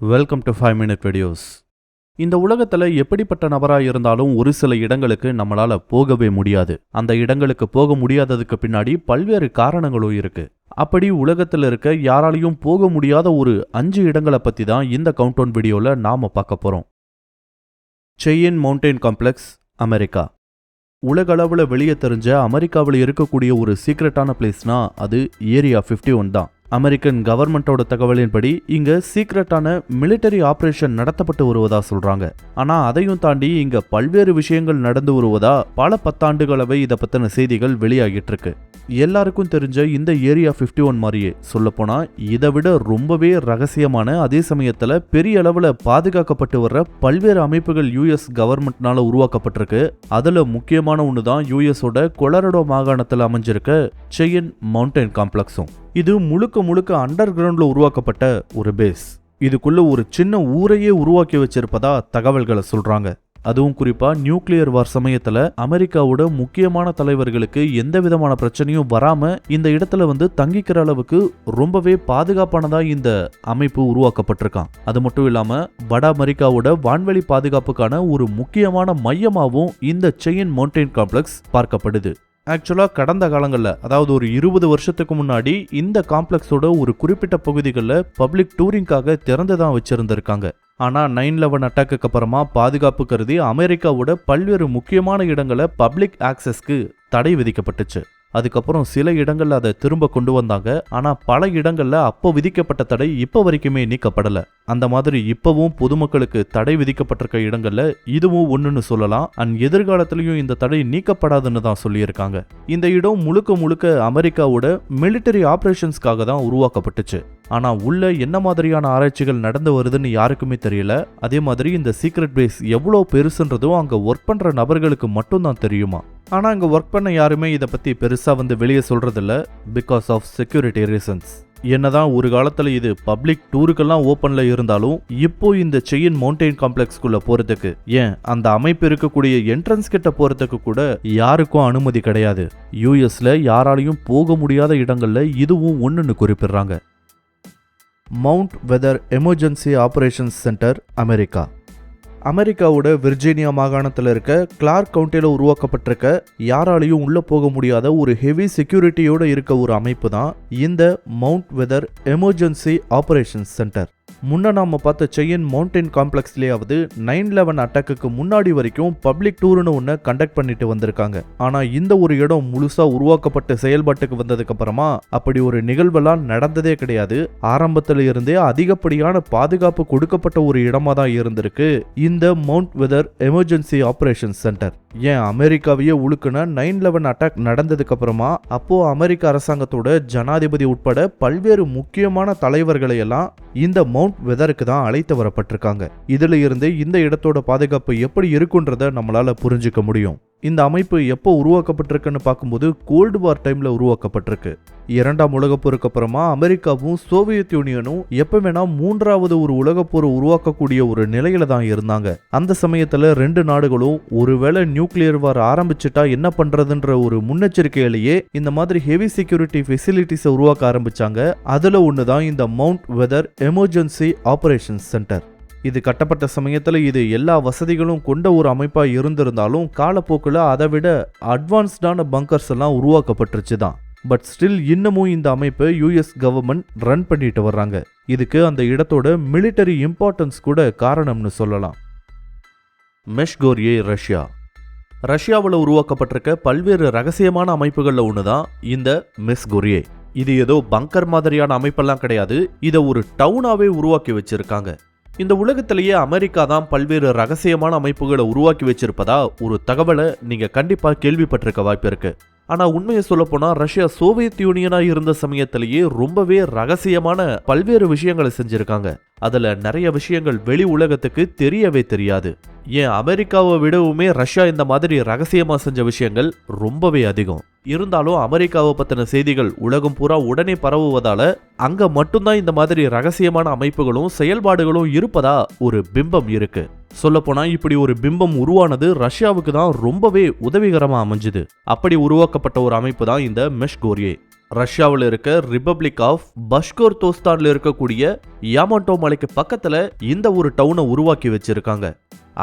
Welcome to five minute videos இந்த உலகத்தில் எப்படிப்பட்ட நபராக இருந்தாலும் ஒரு சில இடங்களுக்கு நம்மளால் போகவே முடியாது. அந்த இடங்களுக்கு போக முடியாததுக்கு பின்னாடி பல்வேறு காரணங்களும் இருக்கு. அப்படி உலகத்தில் இருக்க யாராலையும் போக முடியாத ஒரு அஞ்சு இடங்களை பற்றி தான் இந்த கவுண்டவுன் வீடியோவில் நாம பார்க்க போகிறோம் செயின் மவுண்டைன் காம்ப்ளெக்ஸ் அமெரிக்கா உலகளவில் வெளியே தெரிஞ்ச அமெரிக்காவில் இருக்கக்கூடிய ஒரு சீக்ரெட்டான பிளேஸ்னா அது ஏரியா 51 ஒன் தான். அமெரிக்கன் கவர்மெண்ட்டோட தகவலின்படி இங்க சீக்ரெட்டான மிலிட்டரி ஆபரேஷன் நடத்தப்பட்டு வருவதா சொல்றாங்க. ஆனா அதையும் தாண்டி இங்க பல்வேறு விஷயங்கள் நடந்து வருவதா பல பத்தாண்டுகளவை இதை பத்தின செய்திகள் வெளியாகிட்டு இருக்கு. எல்லாருக்கும் தெரிஞ்ச இந்த ஏரியா 51 ஒன் மாதிரியே சொல்லப்போனால் இதை விட ரொம்பவே ரகசியமான அதே சமயத்தில் பெரிய அளவில் பாதுகாக்கப்பட்டு வர்ற பல்வேறு அமைப்புகள் யூஎஸ் கவர்மெண்ட்னால உருவாக்கப்பட்டிருக்கு. அதில் முக்கியமான ஒன்று தான் யூஎஸோட கொலரடோ மாகாணத்தில் அமைஞ்சிருக்க செயின் மவுண்டைன் காம்ப்ளெக்ஸும் இது முழுக்க முழுக்க அண்டர் கிரவுண்டில் உருவாக்கப்பட்ட ஒரு பேஸ் இதுக்குள்ள ஒரு சின்ன ஊரையே உருவாக்கி வச்சிருப்பதா தகவல்களை சொல்றாங்க. அதுவும் குறிப்பாக நியூக்ளியர் வார் சமயத்தில் அமெரிக்காவோட முக்கியமான தலைவர்களுக்கு எந்த விதமான பிரச்சனையும் வராமல் இந்த இடத்துல வந்து தங்கிக்கிற அளவுக்கு ரொம்பவே பாதுகாப்பானதாக இந்த அமைப்பு உருவாக்கப்பட்டிருக்கான். அது மட்டும் இல்லாமல் வட அமெரிக்காவோட வான்வெளி பாதுகாப்புக்கான ஒரு முக்கியமான மையமாகவும் இந்த செயின் மவுண்டைன் காம்ப்ளெக்ஸ் பார்க்கப்படுது. ஆக்சுவலாக கடந்த காலங்களில் அதாவது ஒரு இருபது வருஷத்துக்கு முன்னாடி இந்த காம்ப்ளெக்ஸோட ஒரு குறிப்பிட்ட பகுதிகளில் பப்ளிக் டூரிங்காக திறந்து தான் வச்சுருந்துருக்காங்க. ஆனால் நைன் லெவன் அட்டாக்குக்கு அப்புறமா பாதுகாப்பு கருதி அமெரிக்காவோட பல்வேறு முக்கியமான இடங்களை பப்ளிக் ஆக்சஸ்க்கு தடை விதிக்கப்பட்டுச்சு. அதுக்கப்புறம் சில இடங்களில் அதை திரும்ப கொண்டு வந்தாங்க. ஆனால் பல இடங்களில் அப்போ விதிக்கப்பட்ட தடை இப்போ வரைக்குமே நீக்கப்படலை. அந்த மாதிரி இப்போவும் பொதுமக்களுக்கு தடை விதிக்கப்பட்டிருக்க இடங்களில் இதுவும் ஒன்றுன்னு சொல்லலாம். அண்ட் எதிர்காலத்திலையும் இந்த தடை நீக்கப்படாதுன்னு தான் சொல்லியிருக்காங்க. இந்த இடம் முழுக்க முழுக்க அமெரிக்காவோட மிலிட்டரி ஆப்ரேஷன்ஸ்க்காக தான் உருவாக்கப்பட்டுச்சு. ஆனால் உள்ள என்ன மாதிரியான ஆராய்ச்சிகள் நடந்து வருதுன்னு யாருக்குமே தெரியல. அதே மாதிரி இந்த சீக்ரெட் பேஸ் எவ்வளோ பெருசுன்றதும் அங்கே ஒர்க் பண்ணுற நபர்களுக்கு மட்டும்தான் தெரியுமா? ஆனால் அங்கே ஒர்க் பண்ண யாருமே இதை பற்றி பெருசாக வந்து வெளியே சொல்கிறதில்ல பிகாஸ் ஆஃப் செக்யூரிட்டி ரீசன்ஸ் என்னதான் ஒரு காலத்தில் இது பப்ளிக் டூருக்கெல்லாம் ஓப்பனில் இருந்தாலும் இப்போ இந்த செயின் மவுண்டெயின் காம்ப்ளெக்ஸ்க்குள்ளே போகிறதுக்கு ஏன்? அந்த அமைப்பு இருக்கக்கூடிய என்ட்ரன்ஸ் கிட்ட போகிறதுக்கு கூட யாருக்கும் அனுமதி கிடையாது. யூஎஸில் யாராலையும் போக முடியாத இடங்களில் இதுவும் ஒன்றுன்னு குறிப்பிடுறாங்க. Mount Weather emergency operations center America அமெரிக்காவோட விர்ஜீனியா மாகாணத்தில் இருக்க கிளார்க் கவுண்டியில் உருவாக்கப்பட்டிருக்க யாராலையும் உள்ளே போக முடியாத ஒரு ஹெவி செக்யூரிட்டியோடு இருக்க ஒரு அமைப்பு தான் இந்த Mount Weather emergency operation center. முன்ன நாம பார்த்த செயின் மவுண்டைன் காம்ப்ளெக்ஸ்லேயாவது நைன் லெவன் அட்டாக்குக்கு முன்னாடி வரைக்கும் பப்ளிக் டூர்னு ஒன்று கண்டக்ட் பண்ணிட்டு வந்திருக்காங்க. ஆனா இந்த ஒரு இடம் முழுசா உருவாக்கப்பட்டு செயல்பாட்டுக்கு வந்ததுக்கு அப்புறமா அப்படி ஒரு நிகழ்வெல்லாம் நடந்ததே கிடையாது. ஆரம்பத்துல இருந்தே அதிகப்படியான பாதுகாப்பு கொடுக்கப்பட்ட ஒரு இடமா தான் இருந்திருக்கு. இந்த Mount Weather emergency operation centre ஏன் அமெரிக்காவையே உழுக்குன நைன் லெவன் அட்டாக் நடந்ததுக்கு அப்புறமா அப்போ அமெரிக்க அரசாங்கத்தோட ஜனாதிபதி உட்பட பல்வேறு முக்கியமான தலைவர்களை எல்லாம் இந்த மவுண்ட் வெதருக்கு தான் அழைத்து வரப்பட்டிருக்காங்க. இதுல இருந்து இந்த இடத்தோட பாதுகாப்பு எப்படி இருக்குன்றத நம்மளால புரிஞ்சுக்க முடியும். இந்த அமைப்பு எப்போ உருவாக்கப்பட்டிருக்குன்னு பார்க்கும்போது கோல்டு வார் டைமில் உருவாக்கப்பட்டிருக்கு. இரண்டாம் உலகப் போருக்கு அப்புறமா அமெரிக்காவும் சோவியத் யூனியனும் எப்போ வேணா மூன்றாவது ஒரு உலகப் போர் உருவாக்கக்கூடிய ஒரு நிலையில தான் இருந்தாங்க. அந்த சமயத்தில் ரெண்டு நாடுகளும் ஒருவேளை நியூக்ளியர் வார் ஆரம்பிச்சுட்டா என்ன பண்றதுன்ற ஒரு முன்னெச்சரிக்கையிலேயே இந்த மாதிரி ஹெவி செக்யூரிட்டி ஃபெசிலிட்டிஸை உருவாக்க ஆரம்பிச்சாங்க. அதில் ஒன்று தான் இந்த Mount Weather emergency operation center இது கட்டப்பட்ட சமயத்தில் இது எல்லா வசதிகளும் கொண்ட ஒரு அமைப்பாக இருந்திருந்தாலும் காலப்போக்கில் அதை விட அட்வான்ஸ்டான பங்கர்ஸ் எல்லாம் உருவாக்கப்பட்டுருச்சு தான் பட் ஸ்டில் இன்னமும் இந்த அமைப்பை யூஎஸ் கவர்மெண்ட் ரன் பண்ணிட்டு வர்றாங்க. இதுக்கு அந்த இடத்தோட மிலிட்டரி இம்பார்ட்டன்ஸ் கூட காரணம்னு சொல்லலாம். மெஷ்கோரியே ரஷ்யா ரஷ்யாவில் உருவாக்கப்பட்டிருக்க பல்வேறு ரகசியமான அமைப்புகளில் ஒன்று தான் இந்த மெஸ்கோரியே இது ஏதோ பங்கர் மாதிரியான அமைப்பெல்லாம் கிடையாது. இதை ஒரு டவுனாகவே உருவாக்கி வச்சிருக்காங்க. இந்த உலகத்திலேயே அமெரிக்கா தான் பல்வேறு ரகசியமான அமைப்புகளை உருவாக்கி வச்சிருப்பதா ஒரு தகவலை நீங்க கண்டிப்பா கேள்விப்பட்டிருக்க வாய்ப்பு இருக்கு. ஆனால் உண்மையை சொல்லப்போனால் ரஷ்யா சோவியத் யூனியனாக இருந்த சமயத்திலேயே ரொம்பவே ரகசியமான பல்வேறு விஷயங்களை செஞ்சுருக்காங்க. அதில் நிறைய விஷயங்கள் வெளி உலகத்துக்கு தெரியவே தெரியாது. ஏன் அமெரிக்காவை விடவுமே ரஷ்யா இந்த மாதிரி ரகசியமாக செஞ்ச விஷயங்கள் ரொம்பவே அதிகம். இருந்தாலும் அமெரிக்காவை பற்றின செய்திகள் உலகம் பூரா உடனே பரவுவதால் அங்கே மட்டும்தான் இந்த மாதிரி ரகசியமான அமைப்புகளும் செயல்பாடுகளும் இருப்பதா ஒரு பிம்பம் இருக்குது சொல்லப்போனால் இப்படி ஒரு பிம்பம் உருவானது ரஷ்யாவுக்கு தான் ரொம்பவே உதவிகரமாக அமைஞ்சுது. அப்படி உருவாக்கப்பட்ட ஒரு அமைப்பு தான் இந்த மெஷ்கோரியே. ரஷ்யாவில் இருக்க ரிபப்ளிக் ஆஃப் பஷ்கோர் தோஸ்தான்ல இருக்கக்கூடிய யாமாட்டோ மலைக்கு பக்கத்துல இந்த ஒரு டவுனை உருவாக்கி வச்சிருக்காங்க.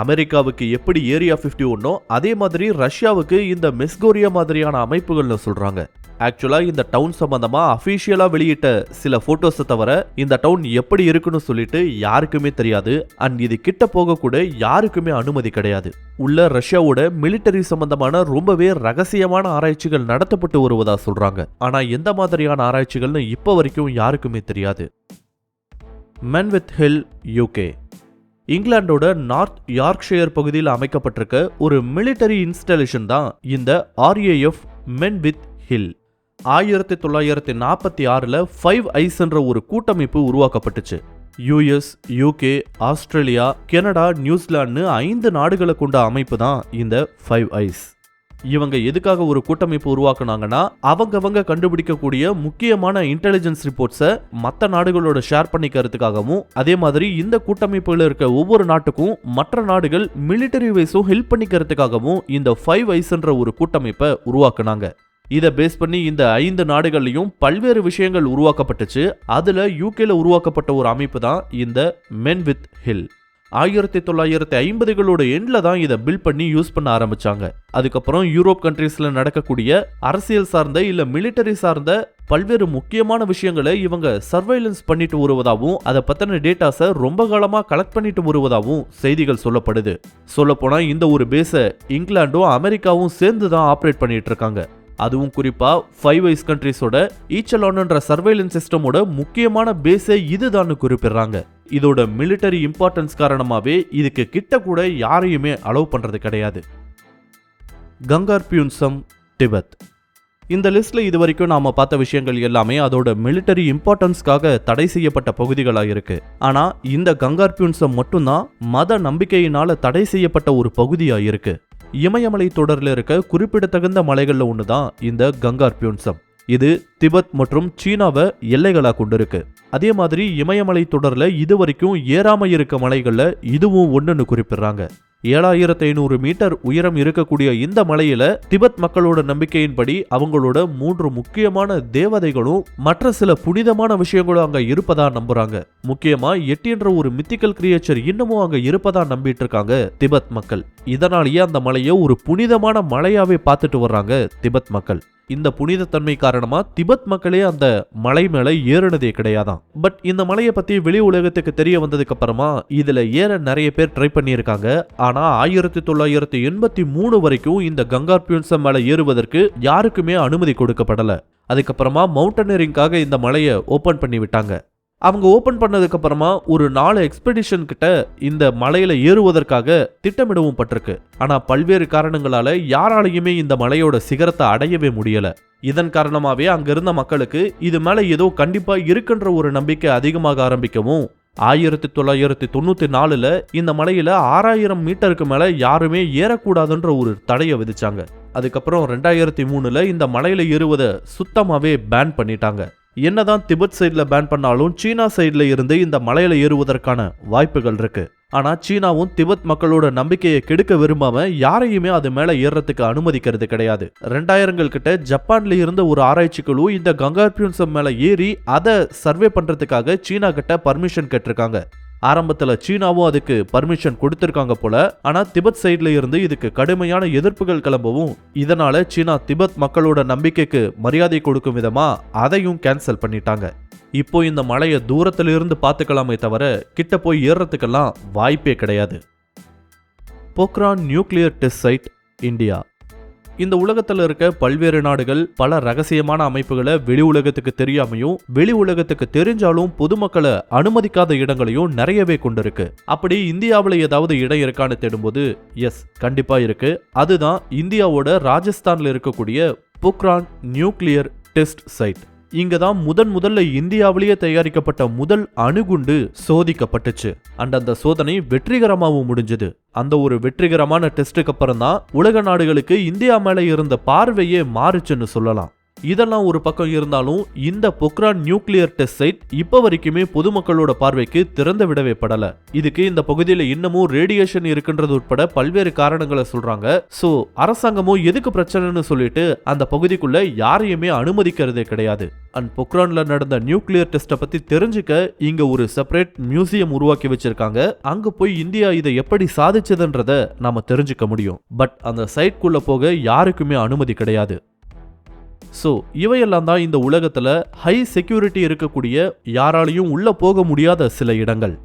அமெரிக்காவுக்கு எப்படி ஏரியா 51 ஒன்னோ அதே மாதிரி ரஷ்யாவுக்கு இந்த மெஸ்கோரியா மாதிரியான அமைப்புகள்னு சொல்றாங்க. ஆக்சுவலாக இந்த டவுன் சம்பந்தமாக அஃபீஷியலாக வெளியிட்ட சில ஃபோட்டோஸை தவிர இந்த டவுன் எப்படி இருக்குன்னு சொல்லிட்டு யாருக்குமே தெரியாது. அண்ட் இது கிட்ட போகக்கூட யாருக்குமே அனுமதி கிடையாது. உள்ள ரஷ்யாவோட மிலிட்டரி சம்பந்தமான ரொம்பவே ரகசியமான ஆராய்ச்சிகள் நடத்தப்பட்டு வருவதா சொல்றாங்க. ஆனா எந்த மாதிரியான ஆராய்ச்சிகள்னு இப்போ வரைக்கும் யாருக்குமே தெரியாது. மென்வித் ஹில் யூகே இங்கிலாந்தோட நார்த் யார்க்ஷயர் பகுதியில் அமைக்கப்பட்டிருக்க ஒரு மிலிட்டரி இன்ஸ்டலேஷன் தான் இந்த ஆர்ஏஎஃப் மென் வித் ஹில் ஆயிரத்தி தொள்ளாயிரத்தி நாற்பத்தி ஆறில் ஃபைவ் ஐஸ் என்ற ஒரு கூட்டமைப்பு உருவாக்கப்பட்டுச்சு. யூஎஸ் யூகே ஆஸ்திரேலியா கனடா நியூசிலாந்து ஐந்து நாடுகளை கொண்ட அமைப்பு தான் இந்த ஃபைவ் ஐஸ் இவங்க எதுக்காக ஒரு கூட்டமைப்பு உருவாக்குனாங்கன்னா அவங்கவங்க கண்டுபிடிக்கக்கூடிய முக்கியமான இன்டெலிஜென்ஸ் ரிப்போர்ட்ஸை மற்ற நாடுகளோட ஷேர் பண்ணிக்கிறதுக்காகவும் அதே மாதிரி இந்த கூட்டமைப்புல இருக்க ஒவ்வொரு நாட்டுக்கும் மற்ற நாடுகள் மிலிட்டரி வைஸும் ஹெல்ப் பண்ணிக்கிறதுக்காகவும் இந்த ஃபைவ் ஐஸ்ன்ற ஒரு கூட்டமைப்பை உருவாக்குனாங்க. இதை பேஸ் பண்ணி இந்த ஐந்து நாடுகள்லையும் பல்வேறு விஷயங்கள் உருவாக்கப்பட்டுச்சு. அதுல யூகேல உருவாக்கப்பட்ட ஒரு அமைப்பு தான் இந்த மென் வித் ஹில் ஆயிரத்தி தொள்ளாயிரத்தி ஐம்பதுகளோட எண்ட்ல தான் இதை பில் பண்ணி யூஸ் பண்ண ஆரம்பிச்சாங்க. அதுக்கப்புறம் யூரோப் கண்ட்ரீஸ்ல நடக்கக்கூடிய அரசியல் சார்ந்த இல்ல மிலிட்டரி சார்ந்த பல்வேறு முக்கியமான விஷயங்களை இவங்க சர்வைலன்ஸ் பண்ணிட்டு வருவதாகவும் அதை பத்தின டேட்டாஸை ரொம்ப காலமாக கலெக்ட் பண்ணிட்டு வருவதாகவும் செய்திகள் சொல்லப்படுது. சொல்லப்போனா இந்த ஒரு பேஸை இங்கிலாண்டும் அமெரிக்காவும் சேர்ந்து தான் ஆப்ரேட் பண்ணிட்டு இருக்காங்க. அதுவும் குறிப்பா ஃபைவ் ஐஸ் கண்ட்ரிஸோட ஈச்சலானுன்ற சர்வைலன்ஸ் சிஸ்டமோட முக்கியமான பேஸே இதுதான்னு குறிப்பிடுறாங்க. இதோட மிலிட்டரி இம்பார்ட்டன்ஸ் காரணமாகவே இதுக்கு கிட்ட கூட யாரையுமே அலோவ் பண்ணுறது கிடையாது. கங்கார் பியூன்சம் டிபெத். இந்த லிஸ்ட்டில் இது வரைக்கும் நாம் பார்த்த விஷயங்கள் எல்லாமே அதோட மிலிட்டரி இம்பார்ட்டன்ஸ்க்காக தடை செய்யப்பட்ட பகுதிகளாக இருக்கு. ஆனால் இந்த கங்கார் பியூன்சம் மட்டும்தான் மத நம்பிக்கையினால் தடை செய்யப்பட்ட ஒரு பகுதியாக இருக்கு. இமயமலை தொடரில் இருக்க குறிப்பிடத்தகுந்த மலைகளில் ஒன்று தான் இந்த கங்கார் பியூன்சம் இது திபெத் மற்றும் சீனாவை எல்லைகளாக கொண்டிருக்கு. அதே மாதிரி இமயமலை தொடரில் இது வரைக்கும் ஏறாம இருக்க மலைகளில் இதுவும் ஒன்றுன்னு குறிப்பிடுறாங்க. ஏழாயிரத்து ஐநூறு மீட்டர் உயரம் இருக்கக்கூடிய இந்த மலையில திபெத் மக்களோட நம்பிக்கையின்படி அவங்களோட மூன்று முக்கியமான தேவதைகளும் மற்ற சில புனிதமான விஷயங்களும் அங்க இருப்பதா நம்புறாங்க. முக்கியமா எட்டின்ற ஒரு மித்திக்கல் கிரியேச்சர் இன்னமும் அங்க இருப்பதா நம்பிட்டு இருக்காங்க திபெத் மக்கள். இதனாலேயே அந்த மலையை ஒரு புனிதமான மலையாவே பார்த்துட்டு வர்றாங்க திபெத் மக்கள். இந்த புனிதத்தன்மை காரணமா திபெத் மக்களே அந்த மலை மேல ஏறினதே கிடையாதான் பட் இந்த மலையை பத்தி வெளி உலகத்துக்கு தெரிய வந்ததுக்கு அப்புறமா இதுல ஏற நிறைய பேர் ட்ரை பண்ணியிருக்காங்க. ஆனா ஆயிரத்தி தொள்ளாயிரத்தி எண்பத்தி மூணு வரைக்கும் இந்த கங்கார் பியூன்சம் மேல ஏறுவதற்கு யாருக்குமே அனுமதி கொடுக்கப்படல. அதுக்கப்புறமா மவுண்டனரிங்காக இந்த மலையை ஓபன் பண்ணி விட்டாங்க. அவங்க ஓபன் பண்ணதுக்கப்புறமா ஒரு நாலு எக்ஸ்பெடிஷன் கிட்ட இந்த மலையில ஏறுவதற்காக திட்டமிடவும் பட்டிருக்கு. ஆனா பல்வேறு காரணங்களால யாராலையுமே இந்த மலையோட சிகரத்தை அடையவே முடியல. இதன் காரணமாகவே அங்கிருந்த மக்களுக்கு இது மேலே ஏதோ கண்டிப்பாக இருக்குன்ற ஒரு நம்பிக்கை அதிகமாக ஆரம்பிக்கவும் ஆயிரத்தி தொள்ளாயிரத்தி தொண்ணூற்றி நாலில் இந்த மலையில் ஆறாயிரம் மீட்டருக்கு மேலே யாருமே ஏறக்கூடாதுன்ற ஒரு தடையை விதிச்சாங்க. அதுக்கப்புறம் ரெண்டாயிரத்தி மூணில் இந்த மலையில் ஏறுவதை சுத்தமாகவே பேன் பண்ணிட்டாங்க. என்னதான் திபெத் சைடில் பேன் பண்ணாலும் சீனா சைடில் இருந்து இந்த மலையில் ஏறுவதற்கான வாய்ப்புகள் இருக்கு. ஆனால் சீனாவும் திபெத் மக்களோட நம்பிக்கையை கெடுக்க விரும்பாம யாரையுமே அது மேலே ஏறுறதுக்கு அனுமதிக்கிறது கிடையாது. ரெண்டாயிரங்கள் கிட்ட ஜப்பான்ல இருந்த ஒரு ஆராய்ச்சி குழு இந்த கங்கார் பியூன்சம் மேலே ஏறி அதை சர்வே பண்றதுக்காக சீனா கிட்ட பர்மிஷன் கேட்டிருக்காங்க. ஆரம்பத்தில் சீனாவும் அதுக்கு பர்மிஷன் கொடுத்திருக்காங்க போல. ஆனால் திபெத் சைடில் இருந்து இதுக்கு கடுமையான எதிர்ப்புகள் கிளம்பவும் இதனால சீனா திபெத் மக்களோட நம்பிக்கைக்கு மரியாதை கொடுக்கும் விதமா அதையும் கேன்சல் பண்ணிட்டாங்க. இப்போ இந்த மலையை தூரத்திலிருந்து பார்த்துக்கலாமே தவிர கிட்ட போய் ஏறுறதுக்கெல்லாம் வாய்ப்பே கிடையாது. Pokhran nuclear test site India. இந்த உலகத்துல இருக்க பல்வேறு நாடுகள் பல ரகசியமான அமைப்புகளை வெளி உலகத்துக்கு தெரியாமையும் வெளி உலகத்துக்கு தெரிஞ்சாலும் பொதுமக்களை அனுமதிக்காத இடங்களையும் நிறையவே கொண்டிருக்கு. அப்படி இந்தியாவில் ஏதாவது இடம் இருக்கான்னு தேடும்போது எஸ் கண்டிப்பா இருக்கு. அதுதான் இந்தியாவோட ராஜஸ்தான்ல இருக்கக்கூடிய புக்ரான் நியூக்ளியர் டெஸ்ட் சைட். இங்க தான் முதன் முதல்ல இந்தியாவிலேயே தயாரிக்கப்பட்ட முதல் அணுகுண்டு சோதிக்கப்பட்டுச்சு. அண்ட் அந்த சோதனை வெற்றிகரமாகவும் முடிஞ்சது. அந்த ஒரு வெற்றிகரமான டெஸ்ட்டுக்கு அப்புறம் தான் உலக நாடுகளுக்கு இந்தியா மேலே இருந்த பார்வையே மாறுச்சுன்னு சொல்லலாம். இதெல்லாம் ஒரு பக்கம் இருந்தாலும் இந்த பொக்ரான் நியூக்ளியர் டெஸ்ட் சைட் இப்ப வரைக்குமே பொதுமக்களோட பார்வைக்கு திறந்து விடவே படல. இதுக்கு இந்த பகுதியில் இன்னமும் ரேடியேஷன் இருக்குன்றது உட்பட பல்வேறு காரணங்களை சொல்றாங்க. சோ அரசாங்கமும் எதுக்கு பிரச்சனைன்னு சொல்லிட்டு அந்த பகுதிக்குள்ள யாரையுமே அனுமதிக்கிறதே கிடையாது. அண்ட் பொக்ரான்ல நடந்த நியூக்ளியர் டெஸ்ட்டை பத்தி தெரிஞ்சுக்க இங்க ஒரு செப்பரேட் மியூசியம் உருவாக்கி வச்சிருக்காங்க. அங்க போய் இந்தியா இதை எப்படி சாதிச்சதுன்றத நாம தெரிஞ்சுக்க முடியும். பட் அந்த சைட்குள்ள போக யாருக்குமே அனுமதி கிடையாது. ஸோ இவையெல்லாம் தான் இந்த உலகத்தில் ஹை செக்யூரிட்டி இருக்கக்கூடிய யாராலையும் உள்ளே போக முடியாத சில இடங்கள்.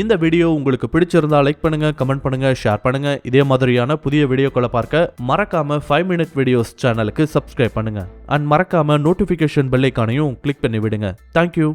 இந்த வீடியோ உங்களுக்கு பிடிச்சிருந்தா லைக் பண்ணுங்க கமெண்ட் பண்ணுங்க ஷேர் பண்ணுங்க. இதே மாதிரியான புதிய வீடியோக்களை பார்க்க மறக்காம ஃபைவ் மினிட் வீடியோஸ் சேனலுக்கு சப்ஸ்கிரைப் பண்ணுங்க. அண்ட் மறக்காம நோட்டிஃபிகேஷன் பெல்லைக்கானையும் கிளிக் பண்ணி விடுங்க. Thank you